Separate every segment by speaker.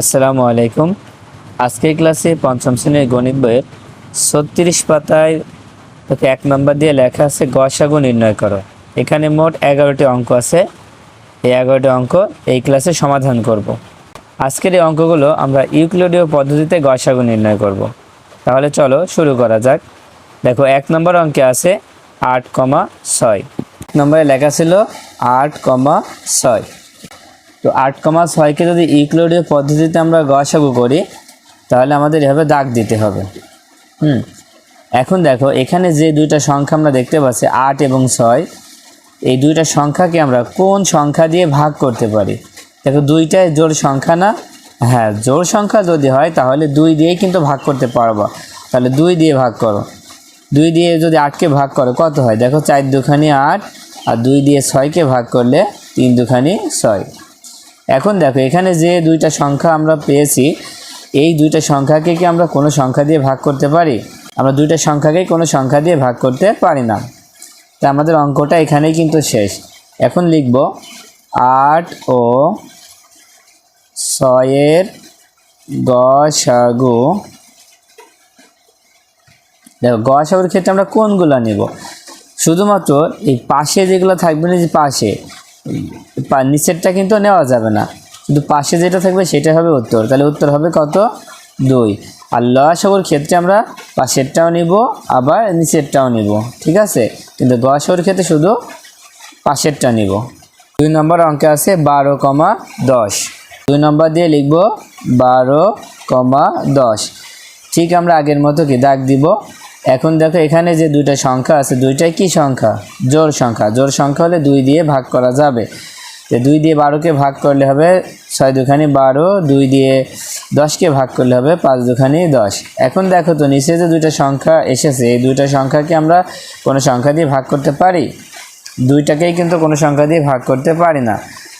Speaker 1: আসসালামু আলাইকুম। আজকের ক্লাসে পঞ্চম শ্রেণির গণিত বইয়ের ছত্রিশ পাতায় তোকে এক নম্বর দিয়ে লেখা আছে গসাগু নির্ণয় করো। এখানে মোট এগারোটি অঙ্ক আছে। এই এগারোটি অঙ্ক এই ক্লাসে সমাধান করব। আজকের এই অঙ্কগুলো আমরা ইউক্লিডীয় পদ্ধতিতে গসাগু নির্ণয় করব। তাহলে চলো শুরু করা যাক। দেখো, এক নম্বর অঙ্কে আছে আট কমা ছয়। নম্বরে লেখা ছিল আট কমা ছয়। তো আট কমা ছয়কে যদি ইউক্লিডীয় পদ্ধতিতে আমরা গসাগু করি, তাহলে আমাদের এভাবে দাগ দিতে হবে। হুম? এখন দেখো, এখানে যে দুইটা সংখ্যা আমরা দেখতে পাচ্ছি, আট এবং ছয়, এই দুইটা সংখ্যাকে আমরা কোন সংখ্যা দিয়ে ভাগ করতে পারি? দেখো, দুইটাই জোর সংখ্যা না? হ্যাঁ জোর সংখ্যা যদি হয়, তাহলে দুই দিয়েই কিন্তু ভাগ করতে পারব। তাহলে দুই দিয়ে ভাগ করো। দুই দিয়ে যদি আটকে ভাগ করো, কত হয়? দেখো, চার দুখানি আট আর দুই দিয়ে ছয়কে ভাগ করলে তিন দুখানি ছয়। এখন দেখো, এখানে যে দুইটা সংখ্যা আমরা পেয়েছি, এই দুইটা সংখ্যাকে কি আমরা কোনো সংখ্যা দিয়ে ভাগ করতে পারি? আমরা দুইটা সংখ্যাকে কোনো সংখ্যা দিয়ে ভাগ করতে পারি না। তা আমাদের অঙ্কটা এখানেই কিন্তু শেষ। এখন লিখব আট ও ছয়ের গসাগু দেখো গসাগুর ক্ষেত্রে আমরা কোনগুলো নেব? শুধুমাত্র এই পাশে যেগুলো থাকবে না যে পাশে নিচেরটা কিন্তু নেওয়া যাবে না। কিন্তু পাশে যেটা থাকবে সেটা হবে উত্তর। তাহলে উত্তর হবে কত? দুই। আর লসাগুর ক্ষেত্রে আমরা পাশেরটাও নিব, আবার নিচেরটাও নিব। ঠিক আছে? কিন্তু গসাগুর ক্ষেত্রে শুধু পাশেরটা নিব। দুই নম্বর অঙ্কে আছে বারো কমা দশ। দুই নম্বর দিয়ে লিখব বারো কমা দশ। ঠিক আমরা আগের মতো কি দাগ দিব? এখন দেখো এখানে যে দুইটা সংখ্যা আছে, দুইটাই কি সংখ্যা? জোর সংখ্যা। জোর সংখ্যা হলে দুই দিয়ে ভাগ করা যাবে। তো দুই দিয়ে বারোকে ভাগ করলে হবে ছয় দুখানি বারো, দুই দিয়ে দশকে ভাগ করলে হবে পাঁচ দুখানি দশ। এখন দেখো তো নিচে যে দুইটা সংখ্যা এসেছে, এই দুইটা সংখ্যাকে আমরা কোনো সংখ্যা দিয়ে ভাগ করতে পারি? দুইটাকেই কিন্তু কোনো সংখ্যা দিয়ে ভাগ করতে পারি না।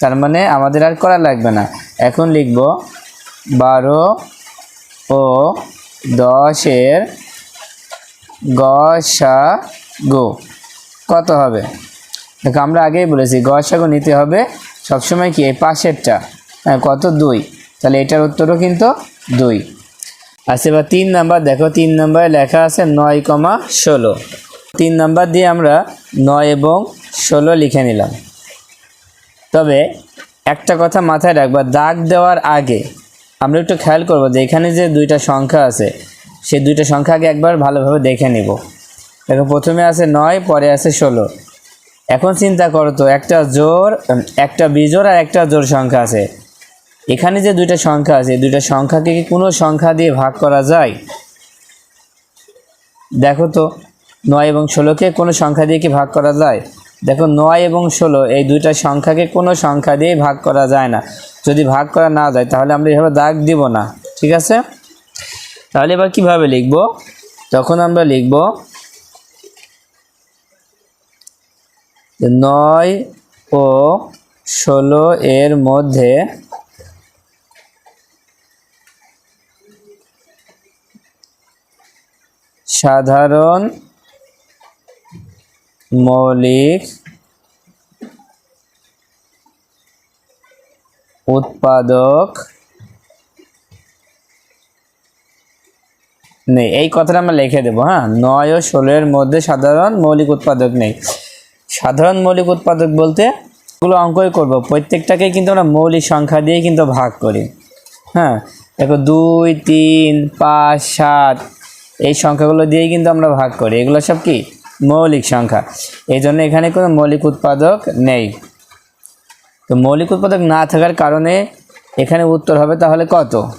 Speaker 1: তার মানে আমাদের আর করা লাগবে না। এখন লিখব, বারো ও দশের গসাগু কত হবে? দেখো, আমরা আগেই বলেছি গসাগু নিতে হবে সবসময় কি? এই পাশেরটা। হ্যাঁ কত? দুই। তাহলে এটার উত্তরও কিন্তু দুই। আচ্ছা এবার তিন নাম্বার, দেখো, তিন নাম্বারে লেখা আছে নয় কমা ষোলো। তিন নাম্বার দিয়ে আমরা নয় এবং ষোলো লিখে নিলাম। তবে একটা কথা মাথায় রাখবা, দাগ দেওয়ার আগে আমরা একটু খেয়াল করব যে এখানে যে দুইটা সংখ্যা আছে সেই দুইটা সংখ্যাকে একবার ভালোভাবে দেখে নিব। দেখো, প্রথমে আছে নয়, পরে আছে ষোলো। এখন চিন্তা করো তো, একটা জোর একটা বিজোড় আর একটা জোর সংখ্যা আছে। এখানে যে দুইটা সংখ্যা আছে দুইটা সংখ্যাকে কি কোনো সংখ্যা দিয়ে ভাগ করা যায়? দেখো তো, নয় এবং ষোলোকে কোনো সংখ্যা দিয়ে কি ভাগ করা যায়? দেখো, নয় এবং ষোলো, এই দুইটা সংখ্যাকে কোনো সংখ্যা দিয়ে ভাগ করা যায় না। যদি ভাগ করা না যায়, তাহলে আমরা এভাবে দাগ দিব না। ঠিক আছে? তাহলে এবার কীভাবে লিখব? তখন আমরা লিখব নয় ও ষোলো এর মধ্যে সাধারণ মৌলিক উৎপাদক নেই। এই কথাটা আমরা লিখে দেবো হ্যাঁ? নয় ও ষোলোর মধ্যে সাধারণ মৌলিক উৎপাদক নেই। সাধারণ মৌলিক উৎপাদক বলতে এগুলো অঙ্কই করব। প্রত্যেকটাকে কিন্তু আমরা মৌলিক সংখ্যা দিয়ে কিন্তু ভাগ করি। হ্যাঁ? দেখো দুই, তিন, পাঁচ, সাত, এই সংখ্যাগুলো দিয়েই কিন্তু আমরা ভাগ করি। এগুলো সব কি? মৌলিক সংখ্যা। এই জন্য এখানে কোনো মৌলিক উৎপাদক নেই। তো মৌলিক উৎপাদক না থাকার কারণে এখানে উত্তর হবে তাহলে কত?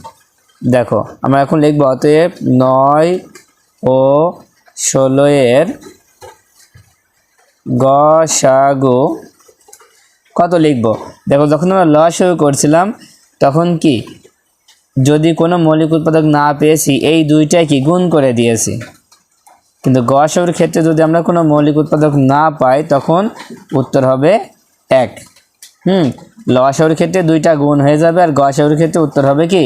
Speaker 1: দেখো, আমরা এখন লিখব, অতএব নয় ও ষোলো এর গসাগু কত লিখব? দেখো, যখন আমরা লসাগু করছিলাম, তখন কি? যদি কোনো মৌলিক উৎপাদক না পেয়েছি, এই দুইটাই কি গুণ করে দিয়েছি? কিন্তু গসাগুর ক্ষেত্রে যদি আমরা কোনো মৌলিক উৎপাদক না পাই, তখন উত্তর হবে এক। হুম লসাগুর ক্ষেত্রে দুইটা গুণ হয়ে যাবে, আর গসাগুর ক্ষেত্রে উত্তর হবে কি?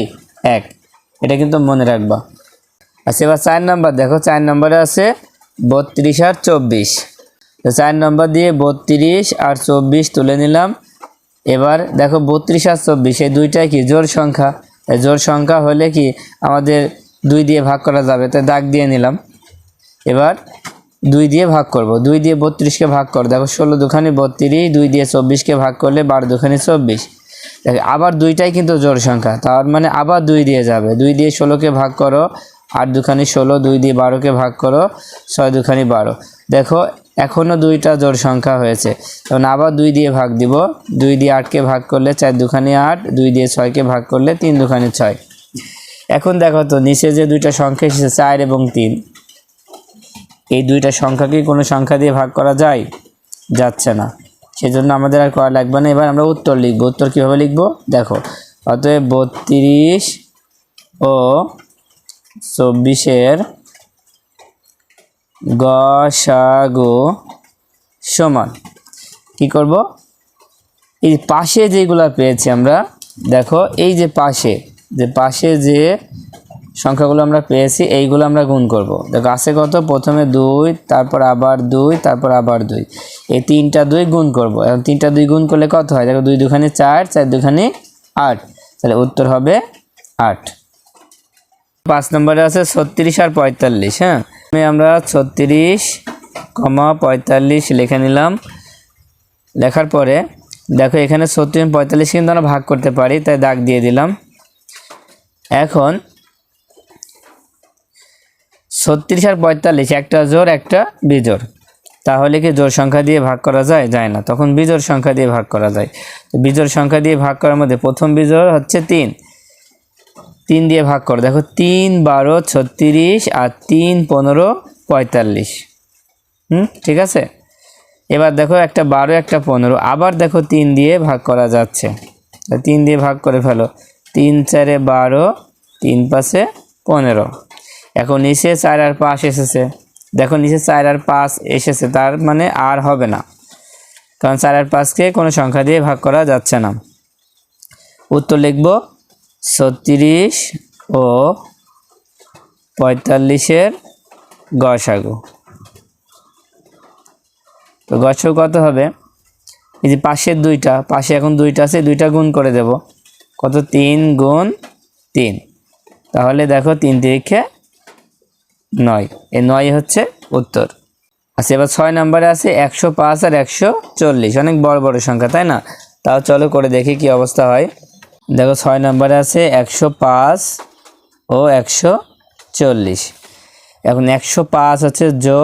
Speaker 1: এক। এটা কিন্তু মনে রাখবা। আচ্ছা এবার চার নম্বর, দেখো, চার নম্বরে আছে বত্রিশ আর চব্বিশ। তো চার নম্বর দিয়ে বত্রিশ আর চব্বিশ তুলে নিলাম। এবার দেখো, বত্রিশ আর চব্বিশ, এই দুইটাই কি? জোর সংখ্যা। জোড় সংখ্যা হলে কি আমাদের দুই দিয়ে ভাগ করা যাবে? তাই দাগ দিয়ে নিলাম। এবার দুই দিয়ে ভাগ করব। দুই দিয়ে বত্রিশকে ভাগ কর। দেখো, ষোলো দুখানি বত্রিশ, দুই দিয়ে চব্বিশকে ভাগ করলে বারো দুখানি চব্বিশ। আবার দুইটাই কিন্তু জোর সংখ্যা। তার মানে আবার দুই দিয়ে যাবে। দুই দিয়ে ষোলোকে ভাগ করো, আট দুখানি ষোলো, দুই দিয়ে বারোকে ভাগ করো, ছয় দুখানি বারো। দেখো এখনও দুইটা জোর সংখ্যা হয়েছে। তখন আবার দুই দিয়ে ভাগ দিব। দুই দিয়ে আটকে ভাগ করলে চার দুখানি আট, দুই দিয়ে ছয়কে ভাগ করলে তিন দুখানি ছয়। এখন দেখো তো, নিচে যে দুইটা সংখ্যা এসেছে, চার এবং তিন, এই দুইটা সংখ্যাকে কোনো সংখ্যা দিয়ে ভাগ করা যায়? যাচ্ছে না। সেজন্য আমাদের আর করা লাগবে না। এবার আমরা উত্তর লিখব। উত্তর কীভাবে লিখব? দেখো, অতএব বত্রিশ ও চব্বিশের গসাগু সমান। কি করব? এই পাশে যেগুলো পেয়েছি আমরা, দেখো, এই যে পাশে যে পাশে যে সংখ্যাগুলো আমরা পেয়েছি, এইগুলো আমরা গুণ করব। দেখো, আছে কত? প্রথমে দুই, তারপর আবার দুই, তারপর আবার দুই। এই তিনটা দুই গুণ করব। এখন তিনটা দুই গুণ করলে কত হয়? দেখো, দুই দুখানি চার চার দুখানি আট। তাহলে উত্তর হবে আট। পাঁচ নম্বরে আছে ছত্রিশ আর পঁয়তাল্লিশ হ্যাঁ? আমরা ছত্রিশ, কমা পঁয়তাল্লিশ লিখে নিলাম। লেখার পরে, দেখো, এখানে ছত্রিশ পঁয়তাল্লিশ কিন্তু আমরা ভাগ করতে পারি, তাই দাগ দিয়ে দিলাম। এখন ছত্রিশ আর পঁয়তাল্লিশ, একটা জোর একটা বিজোড়। তাহলে কি জোর সংখ্যা দিয়ে ভাগ করা যায়? যায় না। তখন বিজোড় সংখ্যা দিয়ে ভাগ করা যায়। তো বিজোড় সংখ্যা দিয়ে ভাগ করার মধ্যে প্রথম বিজোড় হচ্ছে তিন। তিন দিয়ে ভাগ করো। দেখো, তিন, বারো, ছত্রিশ আর তিন, পনেরো, পঁয়তাল্লিশ। হুম? ঠিক আছে? এবার দেখো, একটা বারো, একটা পনেরো। আবার দেখো, তিন দিয়ে ভাগ করা যাচ্ছে। তিন দিয়ে ভাগ করে ফেলো। তিন চারে বারো, তিন পাশে পনেরো। এখন নিচে চার আর পাঁচ এসেছে। দেখো, নিচে চার আর পাঁচ এসেছে, তার মানে আর হবে না। কারণ চার আর পাঁচকে কোনো সংখ্যা দিয়ে ভাগ করা যাচ্ছে না। উত্তর লিখব, ছত্রিশ ও পঁয়তাল্লিশের গসাগু। তো গসাগু কত হবে? এই যে পাশের দুইটা, পাশে এখন দুইটা আছে দুইটা গুণ করে দেব। কত? তিন গুণ তিন। তাহলে দেখো, তিন তিরিখে নয়। এই নয় হচ্ছে উত্তর। আচ্ছা এবার ছয় নম্বরে আছে একশো পাঁচ আর একশো চল্লিশ। অনেক বড় বড় সংখ্যা, তাই না? তাও চলো করে দেখি কি অবস্থা হয়। দেখো, ছয় নম্বরে আছে একশো পাঁচ ও একশো চল্লিশ। এখন একশো পাঁচ হচ্ছে জো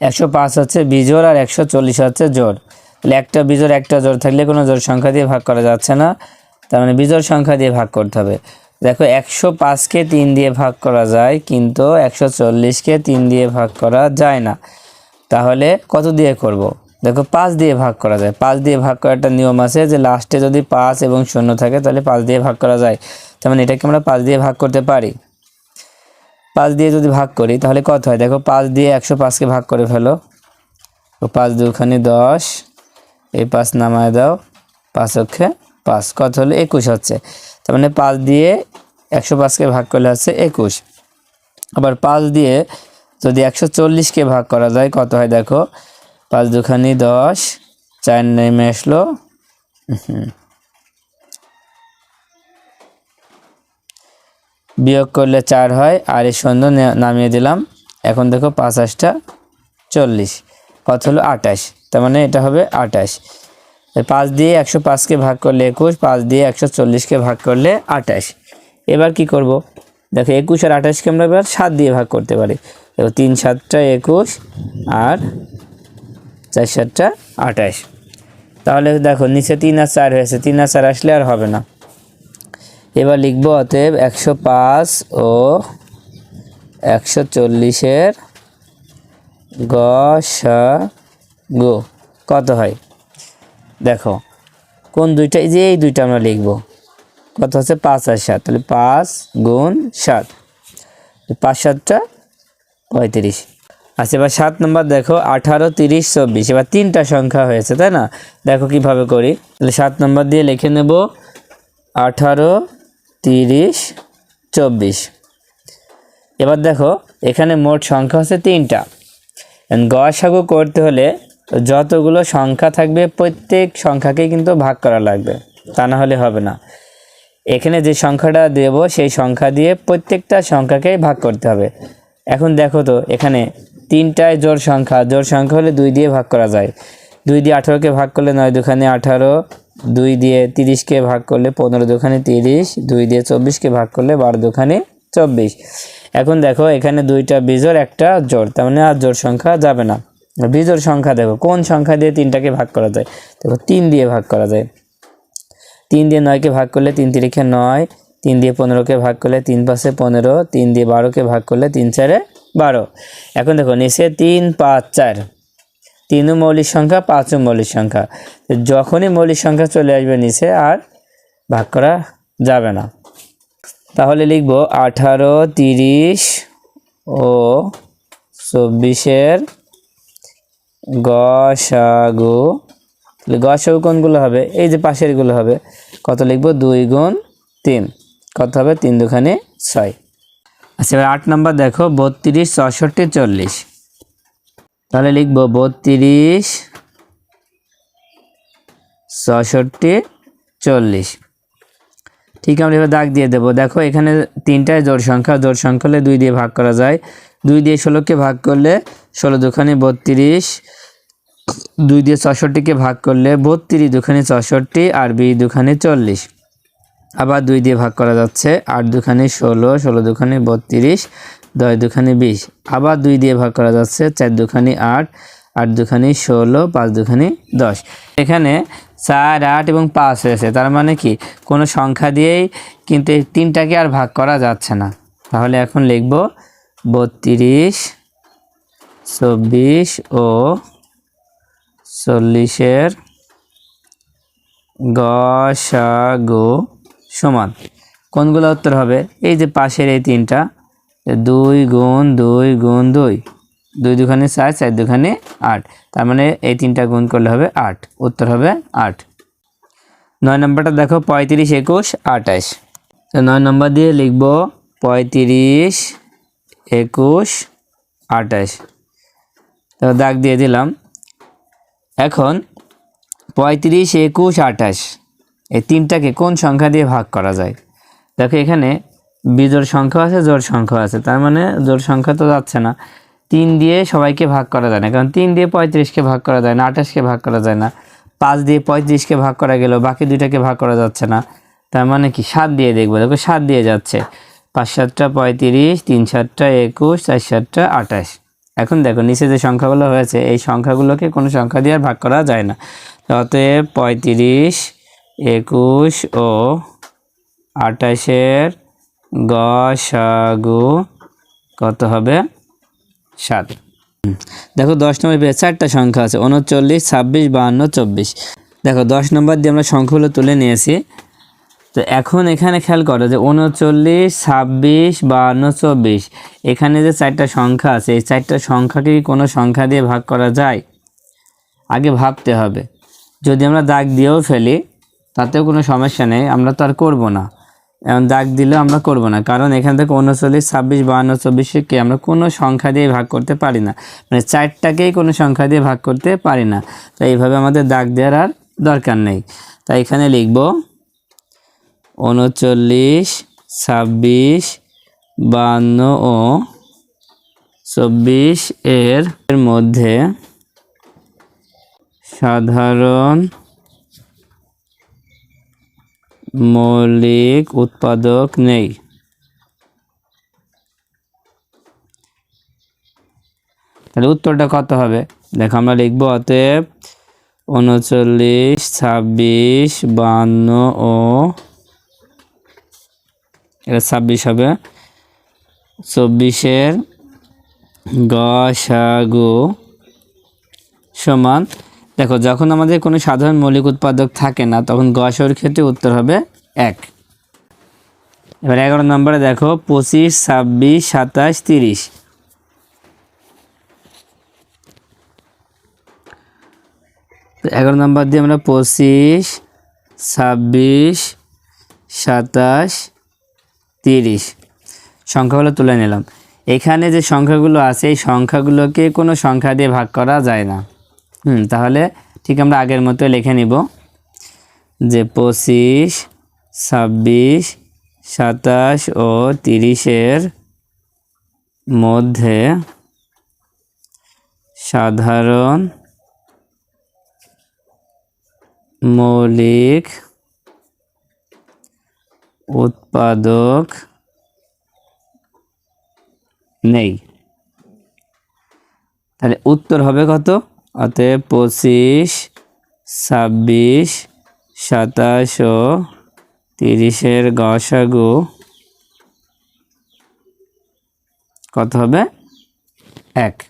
Speaker 1: একশো পাঁচ হচ্ছে বিজোড় আর একশো চল্লিশ হচ্ছে জোর তাহলে একটা বিজোড়, একটা জোর থাকলে কোনো জোর সংখ্যা দিয়ে ভাগ করা যাচ্ছে না। তার মানে বিজোড় সংখ্যা দিয়ে ভাগ করতে হবে। দেখো, একশো পাঁচকে তিন দিয়ে ভাগ করা যায়, কিন্তু একশো চল্লিশকে তিন দিয়ে ভাগ করা যায় না। তাহলে কত দিয়ে করব। দেখো, পাঁচ দিয়ে ভাগ করা যায়। পাঁচ দিয়ে ভাগ করার একটা নিয়ম আছে যে লাস্টে যদি পাঁচ এবং শূন্য থাকে, তাহলে পাঁচ দিয়ে ভাগ করা যায়। তার মানে এটাকে আমরা পাঁচ দিয়ে ভাগ করতে পারি। পাঁচ দিয়ে যদি ভাগ করি, তাহলে কত হয়? দেখো, পাঁচ দিয়ে একশো পাঁচকে ভাগ করে ফেলো। তো পাঁচ দুখানি দশ, এই পাঁচ নামায় দাও, পাঁচ অক্ষে পাঁচ কত হলো একুশ হচ্ছে। তার মানে পাঁচ দিয়ে একশো পাঁচকে ভাগ করলে হচ্ছে একুশ। আবার পাঁচ দিয়ে যদি একশো চল্লিশকে ভাগ করা যায়, কত হয় দেখো? পাঁচ দুখানি দশ, চার নেমে আসলো। বিয়োগ করলে চার হয়, আর এই শূন্য নামিয়ে দিলাম। এখন দেখো পাঁচ আশটা চল্লিশ। কত হলো আটাশ তার মানে এটা হবে আটাশ পাঁচ দিয়ে একশো পাঁচকে ভাগ করলে একুশ, পাঁচ দিয়ে একশো চল্লিশকে ভাগ করলে আটাশ এবার কি করব? দেখো একুশ আর আঠাশকে আমরা এবার সাত দিয়ে ভাগ করতে পারি। দেখো তিন সাতটা একুশ আর চার সাতটা আঠাশ। তাহলে দেখো নিচে তিন আর চার হয়েছে, তিন আর চার আসলে আর হবে না। এবার লিখব অতএব একশো পাঁচ ও একশো চল্লিশের গ সা গো। কত হয়? দেখো, কোন দুইটা? এই যে এই দুইটা আমরা লিখব। কত হচ্ছে পাঁচ আর সাত। তাহলে পাঁচ গুণ সাত। পাঁচ সাতটা পঁয়ত্রিশ। আচ্ছা এবার সাত নম্বর দেখো, আঠারো, তিরিশ, চব্বিশ। এবার তিনটা সংখ্যা হয়েছে, তাই না? দেখো কীভাবে করি। তাহলে সাত নম্বর দিয়ে লিখে নেব, আঠারো, তিরিশ, চব্বিশ। এবার দেখো, এখানে মোট সংখ্যা হচ্ছে তিনটা। গসাগু করতে হলে যতগুলো সংখ্যা থাকবে, প্রত্যেক সংখ্যাকেই কিন্তু ভাগ করা লাগবে। তা না হলে হবে না। এখানে যে সংখ্যাটা দেব, সেই সংখ্যা দিয়ে প্রত্যেকটা সংখ্যাকে ভাগ করতে হবে। এখন দেখো তো, এখানে তিনটায় জোর সংখ্যা। জোর সংখ্যা হলে দুই দিয়ে ভাগ করা যায়। দুই দিয়ে আঠারোকে ভাগ করলে নয় দুখানে আঠারো। দুই দিয়ে তিরিশকে ভাগ করলে পনেরো দুখানে তিরিশ। দুই দিয়ে চব্বিশকে ভাগ করলে বারো দুখানে চব্বিশ। এখন দেখো, এখানে দুইটা বিজোর একটা জোর তার মানে আর জোর সংখ্যা যাবে না। বিজোর সংখ্যা দেখো, কোন সংখ্যা দিয়ে তিনটাকে ভাগ করা যায়? দেখো, তিন দিয়ে ভাগ করা যায়। তিন দিয়ে নয়কে ভাগ করলে তিন তিরিখে নয়, তিন দিয়ে পনেরোকে ভাগ করলে তিন পাশে পনেরো, তিন দিয়ে বারোকে ভাগ করলে তিন চারে বারো। এখন দেখো, নিচে তিন, পাঁচ, চার। তিনও মৌলিক সংখ্যা, পাঁচও মৌলিক সংখ্যা। যখনই মৌলিক সংখ্যা চলে আসবে নিচে আর ভাগ করা যাবে না। তাহলে লিখব, আঠারো, তিরিশ ও চব্বিশের গসাগু তাহলে গসাগু কোনগুলো হবে? এই যে পাশেরগুলো হবে। কত লিখব? দুই গুণ তিন। কত হবে? তিন দুখানে ছয়। আচ্ছা এবার আট নম্বর দেখো। বত্রিশ, চৌষট্টি, চল্লিশ। তাহলে লিখব বত্রিশ ছষট্টি চল্লিশ। ঠিক আমরা এবার দাগ দিয়ে দেবো। দেখো, এখানে তিনটায় জোড় সংখ্যা। জোড় সংখ্যা হলে দুই দিয়ে ভাগ করা যায়। দুই দিয়ে ষোলোকে ভাগ করলে ষোলো দুখানে বত্রিশ দুই দিয়ে ছষট্টিকে ভাগ করলে বত্রিশ, দুখানে ছষট্টি আর বি দুখানে চল্লিশ। আবার দুই দিয়ে ভাগ করা যাচ্ছে আট দুখানে ষোলো ষোলো দুখানে বত্রিশ, দশ দুখানে বিশ। আবার দুই দিয়ে ভাগ করা যাচ্ছে চার দুখানি আট আট দুখানি ষোলো, পাঁচ দুখানি দশ। এখানে চার, আট এবং পাঁচ হয়েছে তার মানে কি? কোনো সংখ্যা দিয়েই কিন্তু এই তিনটাকে আর ভাগ করা যাচ্ছে না। তাহলে এখন লিখব বত্রিশ, চব্বিশ ও চল্লিশের গসাগু সমান। কোনগুলো উত্তর হবে? এই যে পাশের এই তিনটা দুই গুণ দুই গুণ দুই। দুই দুখানে চার চার দুখানে আট। তার মানে এই তিনটা গুণ করলে হবে আট। উত্তর হবে আট। নয় নম্বরটা দেখো, পঁয়ত্রিশ একুশ আঠাশ। তো নয় নম্বর দিয়ে লিখব পঁয়ত্রিশ একুশ আঠাশ। তো দাগ দিয়ে দিলাম। এখন পঁয়ত্রিশ, একুশ, আঠাশ। এই তিনটাকে কোন সংখ্যা দিয়ে ভাগ করা যায়? দেখো এখানে বিজোড় সংখ্যা আছে জোর সংখ্যা আছে। তার মানে জোর সংখ্যা তো যাচ্ছে না। তিন দিয়ে সবাইকে ভাগ করা যায় না। কারণ তিন দিয়ে পঁয়ত্রিশকে ভাগ করা যায় না, আঠাশকে ভাগ করা যায় না। পাঁচ দিয়ে পঁয়ত্রিশকে ভাগ করা গেল, বাকি দুইটাকে ভাগ করা যাচ্ছে না। তার মানে কি? সাত দিয়ে দেখব। দেখো সাত দিয়ে যাচ্ছে। পাঁচ সাতটা পঁয়ত্রিশ, তিন সাতটা একুশ, চার সাতটা আঠাশ। এখন দেখো, নিচে যে সংখ্যাগুলো হয়েছে, এই সংখ্যাগুলোকে কোনো সংখ্যা দিয়ে ভাগ করা যায় না। অতএব পঁয়ত্রিশ, একুশ ও আঠাশের গসাগু কত হবে? সাত। দেখো, দশ নম্বর পেয়ে চারটা সংখ্যা আছে উনচল্লিশ ছাব্বিশ, বাহান্ন, চব্বিশ। দেখো, দশ নম্বর দিয়ে আমরা সংখ্যাগুলো তুলে নিয়েছি। তো এখন এখানে খেয়াল করো যে উনচল্লিশ, ছাব্বিশ, বাহান্ন, চব্বিশ। এখানে যে চারটা সংখ্যা আছে, এই চারটা সংখ্যাকে কোনো সংখ্যা দিয়ে ভাগ করা যায়? আগে ভাবতে হবে। যদি আমরা দাগ দিয়েও ফেলি, তাতেও কোনো সমস্যা নেই, আমরা তো আর করব না। এখন দাগ দিলেও আমরা করব না, কারণ এখান থেকে উনচল্লিশ, ছাব্বিশ, বাহান্ন, চব্বিশকে আমরা কোনো সংখ্যা দিয়ে ভাগ করতে পারি না। মানে চারটাকেই কোনো সংখ্যা দিয়ে ভাগ করতে পারি না। তাই এইভাবে আমাদের দাগ দেওয়ার আর দরকার নেই। তাই এখানে লিখব উনচল্লিশ ছাব্বিশ বাহান্ন ও চব্বিশ এর মধ্যে সাধারণ মৌলিক উৎপাদক নেই। তাহলে উত্তরটা কত হবে? দেখো আমরা লিখব, অতএব উনচল্লিশ ছাব্বিশ, বান্ন ও এটা ছাব্বিশ হবে। চব্বিশের গসাগু সমান। দেখো, যখন আমাদের কোনো সাধারণ মৌলিক উৎপাদক থাকে না, তখন গসর ক্ষেত্রে উত্তর হবে এক। এবার এগারো নম্বরে দেখো, পঁচিশ, ছাব্বিশ, সাতাশ, তিরিশ। এগারো নম্বর দিয়ে আমরা পঁচিশ, ছাব্বিশ, সাতাশ তিরিশ। সংখ্যাগুলো তুলে নিলাম। এখানে যে সংখ্যাগুলো আছে, এই সংখ্যাগুলোকে কোনো সংখ্যা দিয়ে ভাগ করা যায় না। হুম, তাহলে ঠিক আমরা আগের মতো লিখে নিব যে পঁচিশ, ছাব্বিশ, সাতাশ ও তিরিশের মধ্যে সাধারণ মৌলিক উৎপাদক নেই। তাহলে উত্তর হবে কত? অতএব পঁচিশ, ছাব্বিশ, সাতাশ ও তিরিশের গসাগু কত হবে? এক।